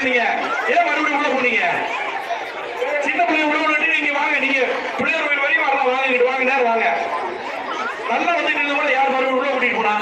இருந்தீங்க ஏன் மறுபடியும் உள்ள போனீங்க. சின்ன பிள்ளை உள்ள விட்டு நீங்க வாங்க. நீங்க பிள்ளையார் கோயில் வரையும் வரலாம். வாங்க இங்கிட்டு வாங்க நேரம் வாங்க. நல்லா வந்து நின்று கூட யார் மறுபடியும் உள்ள கூட்டிட்டு போனா?